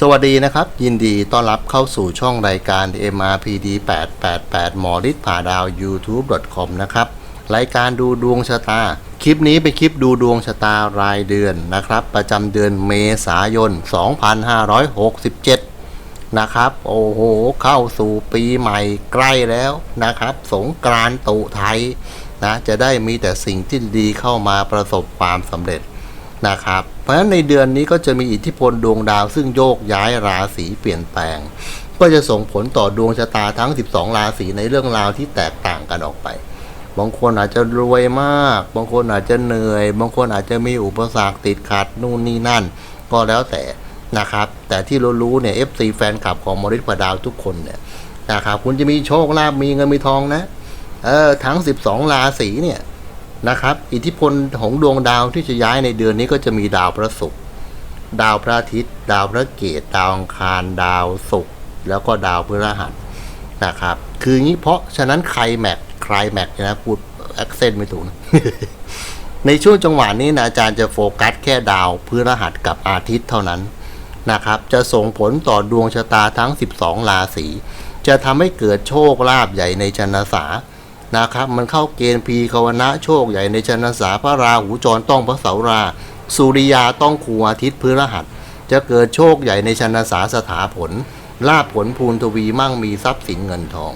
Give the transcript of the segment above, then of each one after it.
สวัสดีนะครับ ยินดีต้อนรับเข้าสู่ช่องรายการ MRPD 888 หมอฤทธิ์ผ่าดาว YouTube.com นะครับ รายการดูดวงชะตา คลิปนี้เป็นคลิปดูดวงชะตารายเดือนนะครับ ประจำเดือนเมษายน 2567 นะครับ โอ้โห เข้าสู่ปีใหม่ใกล้แล้วนะครับ สงกรานต์ตุไทยนะ จะได้มีแต่สิ่งที่ดีเข้ามาประสบความสำเร็จนะครับ เพราะฉะนั้นในเดือนนี้ก็จะมีอิทธิพลดวงดาว ซึ่งโยกย้ายราศีเปลี่ยนแปลง ก็จะส่งผลต่อดวงชะตาทั้ง 12 ราศีในเรื่องราวที่แตกต่างกันออกไป บางคนอาจจะรวยมาก บางคนอาจจะเหนื่อย บางคนอาจจะมีอุปสรรคติดขัดนู่นนี่นั่น ก็แล้วแต่นะครับ แต่ที่รู้ๆเนี่ย FC แฟนคลับของมริพดาวทุกคนเนี่ยนะครับคุณจะมีโชคลาภมีเงินมีทองนะเออทั้ง 12 ราศีเนี่ย นะครับ อิทธิพลของดวงดาวที่จะย้ายในเดือนนี้ก็จะมีดาวพระศุกร์ดาวพระอาทิตย์ ดาวพระเกตดาวอังคาร ดาวศุกร์แล้วก็ดาวพฤหัสนะครับ คืองี้เพราะฉะนั้นใครแม็กใครแม็กนะพูดแอคเซนต์ไม่ถูกนะในช่วงจังหวะนี้นะอาจารย์จะโฟกัสแค่ดาวพฤหัสกับอาทิตย์เท่านั้นนะครับ จะส่งผลต่อดวงชะตาทั้ง 12 ราศีจะทำให้เกิดโชคลาภใหญ่ในชนสา นะครับ มันเข้าเกณฑ์พีคาวนะโชคใหญ่ในชนสาพระราหูจรต้องพระเสารา สุริยาต้องคูอาทิตย์พฤหัส จะเกิดโชคใหญ่ในชนสาสถาผลลาภผลภูนทวีมั่งมีทรัพย์สินเงินทอง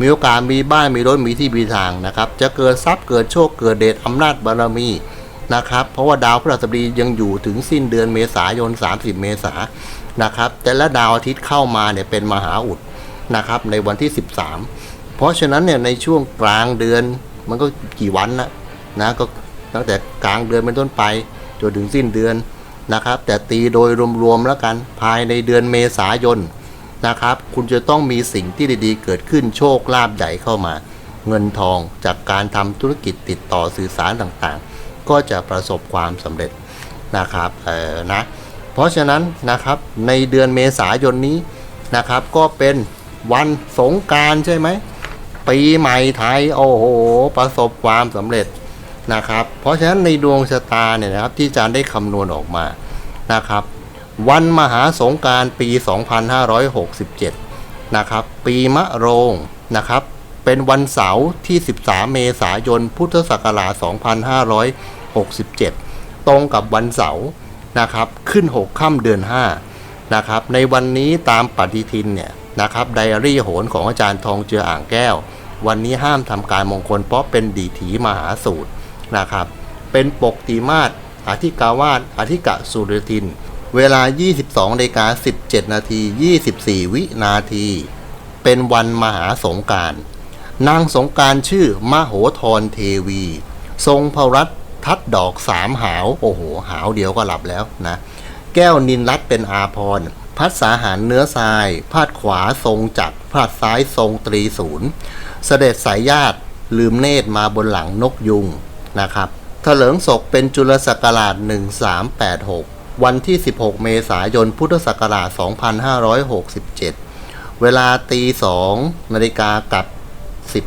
มีโอกาสมีบ้านมีรถมีที่มีทางนะครับ จะเกิดทรัพย์เกิดโชคเกิดเดชอำนาจบารมีนะครับเพราะว่าดาวพฤหัสบดียังอยู่ถึงสิ้นเดือนเมษายน 30 เมษายนนะครับแต่ละดาวอาทิตย์เข้ามาเนี่ยเป็นมหาอุดนะครับในวันที่ 13 เพราะฉะนั้นเนี่ยในช่วงกลางเดือนมันก็กี่วันนะนะก็ตั้งแต่กลางเดือนเป็นต้นไปจนถึงสิ้นเดือนนะครับ แต่ตีโดยรวมๆแล้วกันภายในเดือนเมษายนนะครับ คุณจะต้องมีสิ่งที่ดีๆ เกิดขึ้นโชคลาภใหญ่เข้ามา เงินทองจากการทำธุรกิจติดต่อสื่อสารต่างๆ ก็จะประสบความสำเร็จนะครับเออนะเพราะฉะนั้นนะครับในเดือนเมษายนนี้นะครับ ก็เป็นวันสงการใช่ไหม ปีใหม่ไทยโอ้โห ประสบความสำเร็จนะครับ เพราะฉะนั้นในดวงชะตาเนี่ยนะครับที่อาจารย์ได้คำนวณออกมานะครับ วันมหาสงการปี 2567 นะครับปีมะโรงนะครับเป็นวันเสาร์ที่ 13 เมษายน พุทธศักราช 2567 ตรงกับวันเสาร์นะครับ ขึ้น 6 ค่ำเดือน 5 นะครับ ในวันนี้ตามปฏิทินเนี่ยนะครับ ไดอารี่โหนของอาจารย์ทองเจืออ่างแก้ว วันนี้ห้ามทำการมงคล เพราะเป็นดีถีมหาสูตรนะครับ เป็นปกติมาศอธิกาวาสอธิกะสุรทิน เวลา 22นาฬิกา17 นาที 24 วินาที เป็นวันมหาสงการนางสงการชื่อมโหธรเทวี ทรงพระรัตทัดดอกสามหาว โอ้โห หาวเดียวก็หลับแล้วนะ แก้วนินรัตเป็นอาพรพัดสาหารเนื้อทราย พาดขวาทรงจักรพาดซ้ายทรงตรีศูนย์ เสด็จสายญาติลืมเนตรมาบนหลังนกยุงนะครับเถลิงศกเป็นจุลศักราช 1386 วันที่ 16 เมษายน พุทธศักราช 2567 เวลาตี2นาฬิกากับ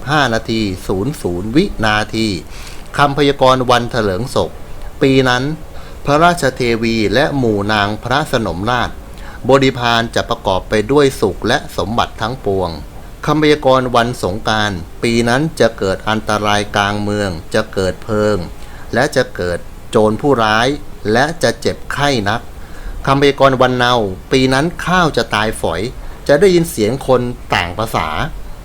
15 นาที00 วินาทีคำพยากรณ์วันเถลิงศก ปีนั้น พระราชเทวีและหมู่นางพระสนมราช บริพารจะประกอบไปด้วยสุขและสมบัติทั้งปวง คำพยากรณ์วันสงการ ปีนั้นจะเกิดอันตรายกลางเมือง จะเกิดเพลิง และจะเกิดโจรผู้ร้าย และจะเจ็บไข้นักคำพยากรณ์วันเนาปีนั้นข้าวจะตายฝอย จะได้ยินเสียงคนต่างภาษา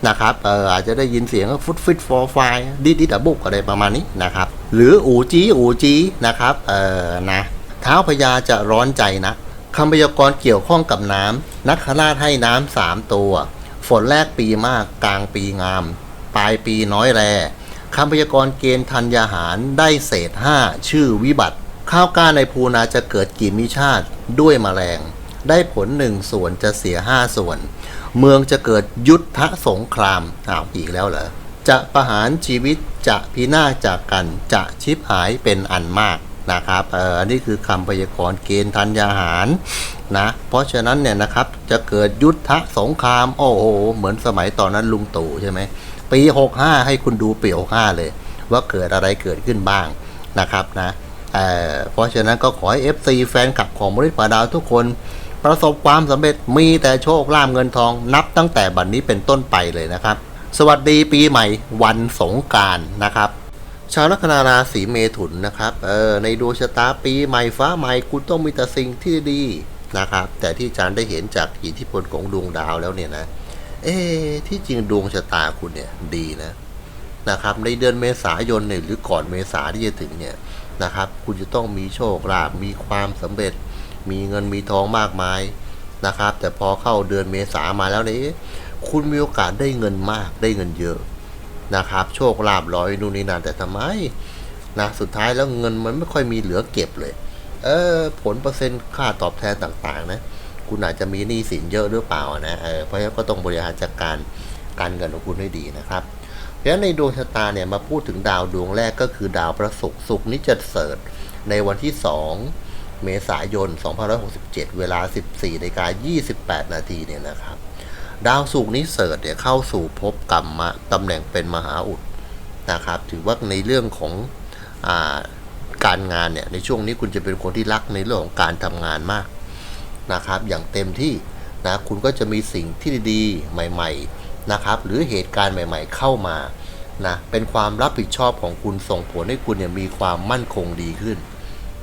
นะครับเอออาจจะได้ยินเสียงฟุตฟิตฟอร์ไฟดิดิดบุกอะไรประมาณนี้นะครับ หรืออูจีอูจีนะครับเออนะเท้าพญาจะร้อนใจนะคำพยากรณ์เกี่ยวข้องกับน้ำนักขราชให้น้ำสามตัว ฝนแรกปีมากกลางปีงาม ปลายปีน้อยแรคำพยากรณ์เกณฑ์ธัญญาหารได้เศษห้าชื่อวิบัติ ข้าวกล้าในภูนาจะเกิดกิมิชาติด้วยแมลง ได้ผลหนึ่งส่วนจะเสียห้าส่วน เมืองจะเกิดยุทธสงครามอ้าวอีกแล้วเหรอจะประหารชีวิตจะพินาศจากกันจะชิบหายเป็นอันมากนะครับเอออันนี้คือคำพยากรณ์เกณฑ์ธัญญาหาร นะเพราะฉะนั้นเนี่ยนะครับจะเกิดยุทธสงคราม โอ้โห เหมือนสมัยตอนนั้นลุงตู่ใช่ไหมปี 65 ให้คุณดูปี 65 เลย ว่าเกิดอะไรเกิดขึ้นบ้างนะครับนะเเพราะฉะนั้นก็ขอให้ FC แฟนคลับของบริษัทปาดาวทุกคนประสบความสำเร็จมีแต่โชคลาภเงินทองนับตั้งแต่บัดนนี้เป็นต้นไปเลยนะครับ สวัสดีปีใหม่วันสงการนะครับ ชาวลัคนาราศีเมถุนนะครับเออในดวงชะตาปีใหม่ฟ้าใหม่คุณต้องมีแต่สิ่งที่ดี นะครับ แต่ที่อาจารย์ได้เห็นจากอิทธิพลของดวงดาวแล้วเนี่ยนะเอ๊ที่จริงดวงชะตาคุณเนี่ยดีนะนะครับ ในเดือนเมษายนเนี่ยหรือก่อนเมษาที่จะถึงเนี่ยนะครับ คุณจะต้องมีโชคลาภมีความสำเร็จ มีเงินมีทองมากมายนะครับ แต่พอเข้าเดือนเมษามาแล้วเนี่ยคุณมีโอกาสได้เงินมากได้เงินเยอะนะครับ โชคลาภร้อยนู่นนี่นั่นแต่ทำไมนะสุดท้ายแล้วเงินมันไม่ค่อยมีเหลือเก็บเลย เออผลเปอร์เซ็นต์ค่าตอบแทนต่างๆ นะ คุณอาจจะมีหนี้สินเยอะหรือเปล่านะเออเพราะฉะนั้นก็ต้องบริหารจัดการการเงินของคุณให้ดีนะครับเพราะฉะนั้นในดวงชะตาเนี่ยมาพูดถึงดาวดวงแรกก็คือดาวพระศุกร์ศุกร์นี้จะเสริฐในวันที่ 2 เมษายน 2567 เวลา 14นาฬิกา28 นาทีเนี่ยนะครับ ดาวศุกร์นี้เสิร์ชเนี่ยเข้าสู่ภพกรรมะตำแหน่งเป็นมหาอุดนะครับ ถือว่าในเรื่องของอา การงานเนี่ยในช่วงนี้คุณจะเป็นคนที่รักในเรื่องของการทำงานมากนะครับ อย่างเต็มที่นะคุณก็จะมีสิ่งที่ดีๆ ใหม่ ๆนะครับ หรือเหตุการณ์ใหม่ ๆ เข้ามานะเป็นความรับผิดชอบของคุณส่งผลให้คุณเนี่ยมีความมั่นคงดีขึ้น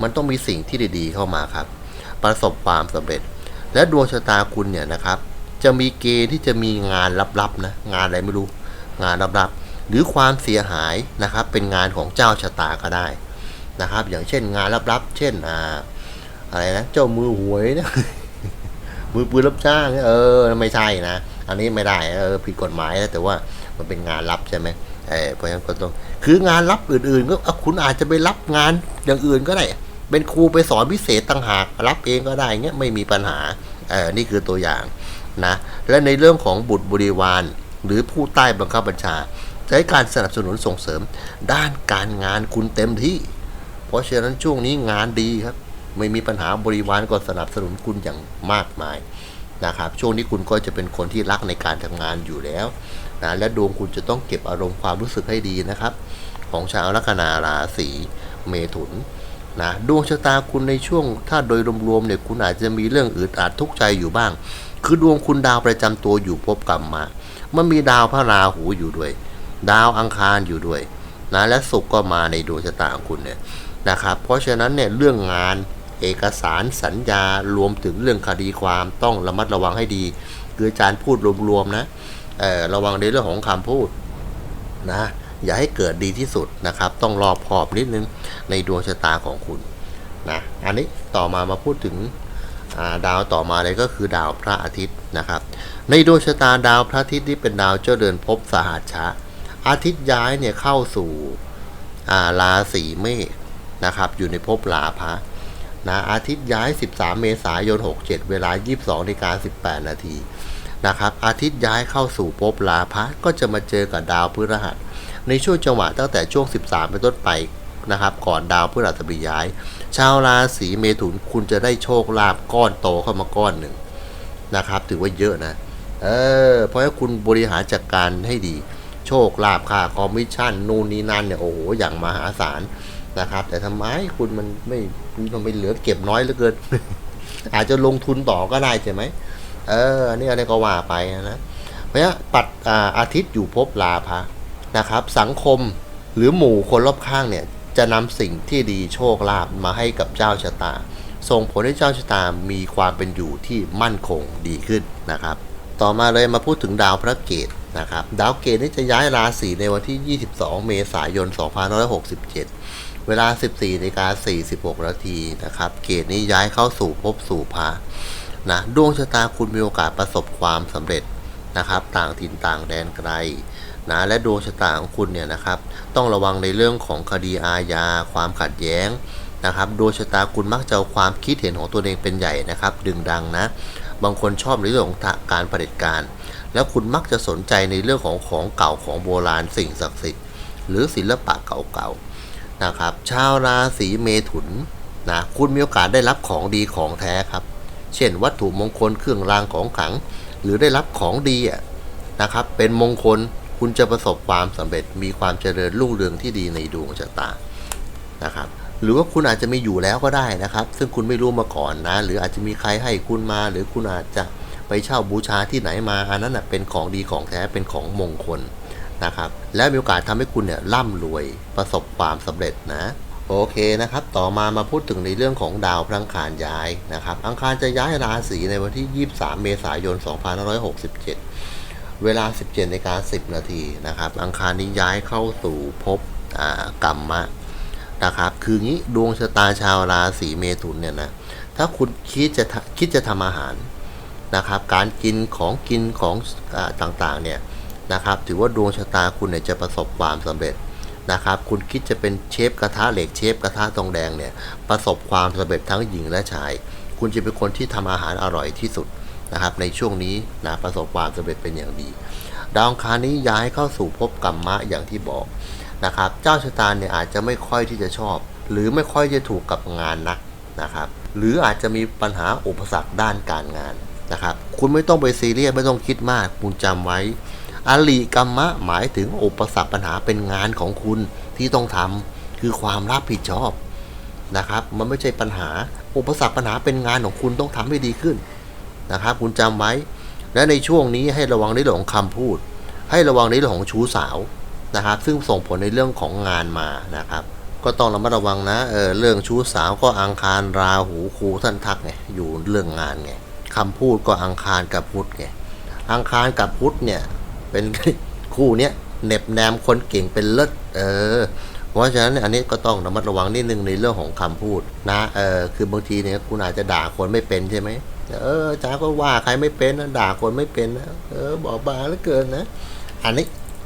มันต้องมีสิ่งที่ดีๆ เข้ามาครับ ประสบความสำเร็จ และดวงชะตาคุณเนี่ยนะครับ จะมีเกณฑ์ที่จะมีงานลับๆนะงานอะไรไม่รู้ งานลับๆหรือความเสียหายนะครับ เป็นงานของเจ้าชะตาก็ได้ นะครับ อย่างเช่นงานลับๆ เช่นอ่าอะไรนะเจ้ามือหวยนะมือปืนรับจ้างเนี่ยเออไม่ใช่นะ อันนี้ไม่ได้เออผิดกฎหมายนะแต่ว่ามันเป็นงานลับใช่ไหมเออเพราะฉะนั้นก็ต้องคืองานลับอื่นๆ ก็คุณอาจจะไปรับงานอย่างอื่นก็ได้ เป็นครูไปสอนพิเศษต่างหากรับเองก็ได้เงี้ยไม่มีปัญหาเออนี่คือตัวอย่างนะและในเรื่องของบุตรบริวาร หรือผู้ใต้บังคับบัญชาใช้การสนับสนุนส่งเสริมด้านการงานคุณเต็มที่ เพราะฉะนั้นช่วงนี้งานดีครับ ไม่มีปัญหาบริวารก็สนับสนุนคุณอย่างมากมายนะครับ ช่วงนี้คุณก็จะเป็นคนที่รักในการทำงานอยู่แล้วนะและดวงคุณจะต้องเก็บอารมณ์ความรู้สึกให้ดีนะครับ ของชาวลัคนาราศีเมถุนนะดวงชะตาคุณในช่วง ถ้าโดยรวมๆเนี่ยคุณอาจจะมีเรื่องอึดอัดทุกข์ใจอยู่บ้าง คือดวงคุณดาวประจำตัวอยู่ภพกรรมมา มันมีดาวพระราหูอยู่ด้วย ดาวอังคารอยู่ด้วยนะและศุกร์ก็มาในดวงชะตาของคุณเนี่ย นะครับ เพราะฉะนั้นเนี่ยเรื่องงานเอกสารสัญญารวมถึงเรื่องคดีความต้องระมัดระวังให้ดี คืออาจารย์พูดรวมๆนะระวังในเรื่องของคำพูดนะอย่าให้เกิดดีที่สุดนะครับ ต้องรอบขอบนิดนึงในดวงชะตาของคุณนะอันนี้ต่อมามาพูดถึงาดาวต่อมาเลยก็คือดาวพระอาทิตย์นะครับ ในดวงชะตาดาวพระอาทิตย์ที่เป็นดาวเจ้าเดินภพสหัชชะ อาทิตย์ย้ายเนี่ยเข้าสู่อ่าราศีเมษ นะครับอยู่ในภพลาภะนะอาทิตย์ย้าย 13 เมษายน 67 เวลา 22นาฬิกา18 นาทีนะครับอาทิตย์ย้ายเข้าสู่ภพลาภะก็จะมาเจอกับดาวพฤหัส ในช่วงจังหวะตั้งแต่ช่วง 13 เป็นต้นไปนะครับก่อนดาวพฤหัสบดีย้าย ชาวราศีเมถุนคุณจะได้โชคลาภก้อนโตเข้ามาก้อนหนึ่งนะครับถือว่าเยอะนะเออเพราะฉะนั้นคุณบริหารจัดการให้ดี โชคลาภค่าคอมมิชชั่นนู่นนี่นั่นเนี่ยโอ้โหอย่างมหาศาล นะครับ แต่ทำไมคุณมันไม่มันไม่เหลือเก็บน้อยเหลือเกิน อาจจะลงทุนต่อก็ได้ใช่ไหมเอออันนี้อะไรก็ว่าไปนะเพราะฉะนั้นปัดอาอาทิตย์อยู่ภพลาภะนะครับ สังคมหรือหมู่คนรอบข้างเนี่ยจะนำสิ่งที่ดีโชคลาภมาให้กับเจ้าชะตา ส่งผลให้เจ้าชะตามีความเป็นอยู่ที่มั่นคงดีขึ้นนะครับ ต่อมาเลยมาพูดถึงดาวพระเกตนะครับ ดาวเกตนี่จะย้ายราศีในวันที่ 22 เมษายน 2567 เวลา 14นาฬิกา46นาทีนะครับ เกตนี้ย้ายเข้าสู่ภพสู่พระนะดวงชะตาคุณมีโอกาสประสบความสำเร็จนะครับ ต่างถิ่นต่างแดนไกลนะและดวงชะตาของคุณเนี่ยนะครับ ต้องระวังในเรื่องของคดีอาญาความขัดแย้งนะครับดวงชะตาคุณมักจะเอาความคิดเห็นของตัวเองเป็นใหญ่นะครับ ดึงดังนะ บางคนชอบในเรื่องของการเผด็จการ แล้วคุณมักจะสนใจในเรื่องของของเก่าของโบราณสิ่งศักดิ์สิทธิ์หรือศิลปะเก่าๆ นะครับ ชาวราศีเมถุนนะคุณมีโอกาสได้รับของดีของแท้ครับ เช่น วัตถุมงคลเครื่องรางของขลัง หรือได้รับของดีอะนะครับ เป็นมงคลคุณจะประสบความสำเร็จมีความเจริญรุ่งเรืองที่ดีในดวงชะตานะครับหรือว่าคุณอาจจะมีอยู่แล้วก็ได้นะครับ ซึ่งคุณไม่รู้มาก่อนนะ หรืออาจจะมีใครให้คุณมา หรือคุณอาจจะไปเช่าบูชาที่ไหนมาอันนั้นนะเป็นของดีของแท้เป็นของมงคล นะครับ และมีโอกาสทำให้คุณเนี่ยร่ำรวยประสบความสำเร็จนะโอเคนะครับ ต่อมามาพูดถึงในเรื่องของดาวพระอังคารย้ายนะครับ อังคารจะย้ายราศีในวันที่ 23 เมษายน 2567 เวลา 17นการ10 นาทีนะครับ อังคารนี้ย้ายเข้าสู่ภพกรรมะนะครับ คืองี้ดวงชะตาชาวราศีเมถุนเนี่ยนะ ถ้าคุณคิดจะคิดจะทำอาหารนะครับ การกินของกินของอาต่างๆเนี่ย นะครับ ถือว่าดวงชะตาคุณเนี่ยจะประสบความสำเร็จนะครับ คุณคิดจะเป็นเชฟกระทะเหล็กเชฟกระทะทองแดงเนี่ยประสบความสำเร็จทั้งหญิงและชาย คุณจะเป็นคนที่ทำอาหารอร่อยที่สุดนะครับ ในช่วงนี้นะประสบความสำเร็จเป็นอย่างดี ดาวองคารนี้ย้ายเข้าสู่ภพกรรมะอย่างที่บอกนะครับ เจ้าชะตาเนี่ยอาจจะไม่ค่อยที่จะชอบ หรือไม่ค่อยจะถูกกับงานนักนะครับ หรืออาจจะมีปัญหาอุปสรรคด้านการงานนะครับ คุณไม่ต้องไปซีเรียสไม่ต้องคิดมาก คุณจำไว้ อลีกรรมะหมายถึงอุปสรรคปัญหาเป็นงานของคุณที่ต้องทำคือความรับผิดชอบนะครับ มันไม่ใช่ปัญหา อุปสรรคปัญหาเป็นงานของคุณต้องทำให้ดีขึ้นนะครับ คุณจำไว้ และในช่วงนี้ให้ระวังในเรื่องของคำพูด ให้ระวังในเรื่องของชู้สาวนะครับ ซึ่งส่งผลในเรื่องของงานมานะครับ ก็ต้องระมัดระวังนะเออเรื่องชู้สาวก็อังคารราหูครูท่านทักไงอยู่เรื่องงานไงคำพูดก็อังคารกับพุธไงอังคารกับพุธเนี่ย เป็นคู่เนี้ยเน็บแนมคนเก่งเป็นเลิศเออเพราะฉะนั้นอันนี้ก็ต้องระมัดระวังนิดนึงในเรื่องของคำพูดนะเออคือบางทีเนี่ยคุณอาจจะด่าคนไม่เป็นใช่ไหมเออจ้าก็ว่าใครไม่เป็นนะด่าคนไม่เป็นนะเออบอกบาเหลือเกินนะ อันนี้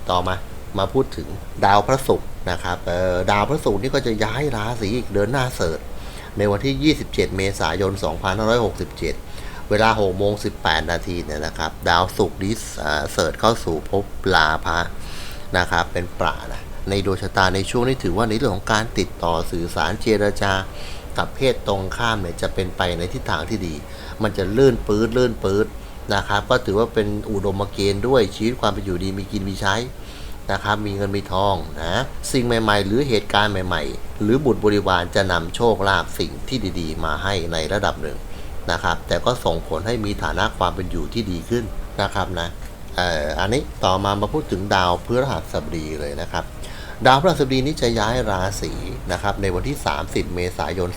ต่อมามาพูดถึงดาวพระศุกร์นะครับเออดาวพระศุกร์นี่ก็จะย้ายราศีอีกเดินหน้าเสิร์ชในวันที่ 27 เมษายน 2567 เวลา6โมง18 นาทีเนี่ยนะครับ ดาวศุกร์นี้เสิร์ชเข้าสู่ภพลาภะนะครับ เป็นปรานะในดวงชะตาในช่วงนี้ถือว่าในเรื่องของการติดต่อสื่อสารเจรจากับเพศตรงข้ามเนี่ยจะเป็นไปในทิศทางที่ดี มันจะลื่นปื๊ดลื่นปื๊ดนะครับ ก็ถือว่าเป็นอุดมเกณฑ์ด้วยชีวิตความเป็นอยู่ดีมีกินมีใช้นะครับ มีเงินมีทองนะ สิ่งใหม่ ๆ หรือเหตุการณ์ใหม่ ๆ หรือบุตรบริวารจะนำโชคลาภสิ่งที่ดี ๆ มาให้ในระดับหนึ่ง นะครับ แต่ก็ส่งผลให้มีฐานะความเป็นอยู่ที่ดีขึ้นนะครับนะเอ่ออันนี้ต่อมามาพูดถึงดาวพฤหัสบดีเลยนะครับ ดาวพฤหัสบดีนี้จะย้ายราศีนะครับในวันที่ 30 เมษายน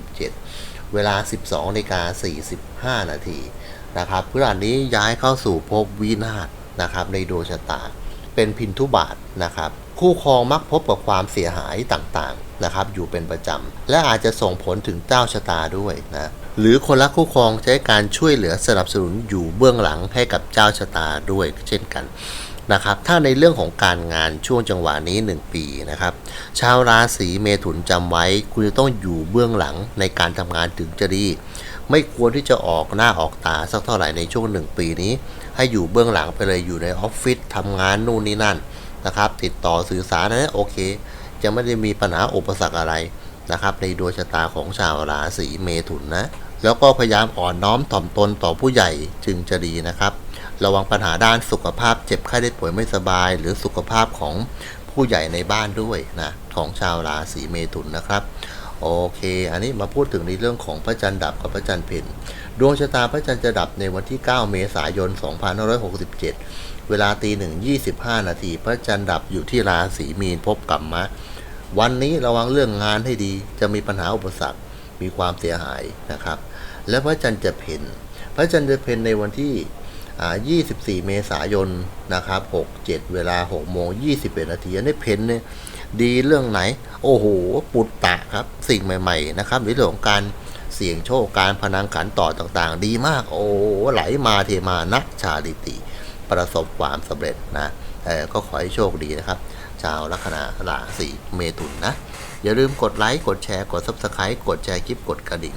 2567 เวลา 12นาฬิกา45 นาทีนะครับพฤหัสนี้ย้ายเข้าสู่ภพวินาศนะครับในดวงชะตา เป็นพินทุบาทนะครับคู่ครองมักพบกับความเสียหายต่างๆนะครับอยู่เป็นประจำ และอาจจะส่งผลถึงเจ้าชะตาด้วยนะ หรือคนรักคู่ครองใช้การช่วยเหลือสนับสนุนอยู่เบื้องหลังให้กับเจ้าชะตาด้วยเช่นกันนะครับ ถ้าในเรื่องของการงานช่วงจังหวะนี้ 1 ปีนะครับ ชาวราศีเมถุนจำไว้ คุณจะต้องอยู่เบื้องหลังในการทำงานถึงจะดี ไม่ควรที่จะออกหน้าออกตาสักเท่าไหร่ในช่วงหนึ่งปีนี้ ให้อยู่เบื้องหลังไปเลยอยู่ในออฟฟิศทำงานนู่นนี่นั่นนะครับ ติดต่อสื่อสารนะโอเค จะไม่ได้มีปัญหาอุปสรรคอะไรนะครับ ในดวงชะตาของชาวราศีเมถุนนะ แล้วก็พยายามอ่อนน้อมถ่อมตนต่อผู้ใหญ่จึงจะดีนะครับ ระวังปัญหาด้านสุขภาพเจ็บไข้ได้ป่วยไม่สบาย หรือสุขภาพของผู้ใหญ่ในบ้านด้วยนะของชาวราศีเมถุนนะครับโอเค อันนี้มาพูดถึงในเรื่องของพระจันทร์ดับกับพระจันทร์เพ็ญดวงชะตาพระจันทร์จะดับในวันที่ 9 เมษายน 2567 เวลาตีหนึ่ง25 นาที พระจันทร์ดับอยู่ที่ราศีมีนพบกับมะ วันนี้ระวังเรื่องงานให้ดี จะมีปัญหาอุปสรรค มีความเสียหายนะครับ และพระจันทร์จะเพ็ญพระจันทร์จะเพ็ญในวันที่24 เมษายนนะครับ67 เวลา6โมง21นาทีนี้เพ็ญเนี่ยดีเรื่องไหน โอ้โห ปุตตะครับ สิ่งใหม่ ๆ นะครับในเรื่องของการเสี่ยงโชคการพนังขันต่อต่างๆ ดีมาก โอ้โหไหลมาเทมานักชาดิติ ประสบความสำเร็จนะเออก็ขอให้โชคดีนะครับ ชาวลัคนาราศีเมถุนนะ อย่าลืมกดไลค์ กดแชร์ กด Subscribe กดแชร์คลิปกดกระดิ่ง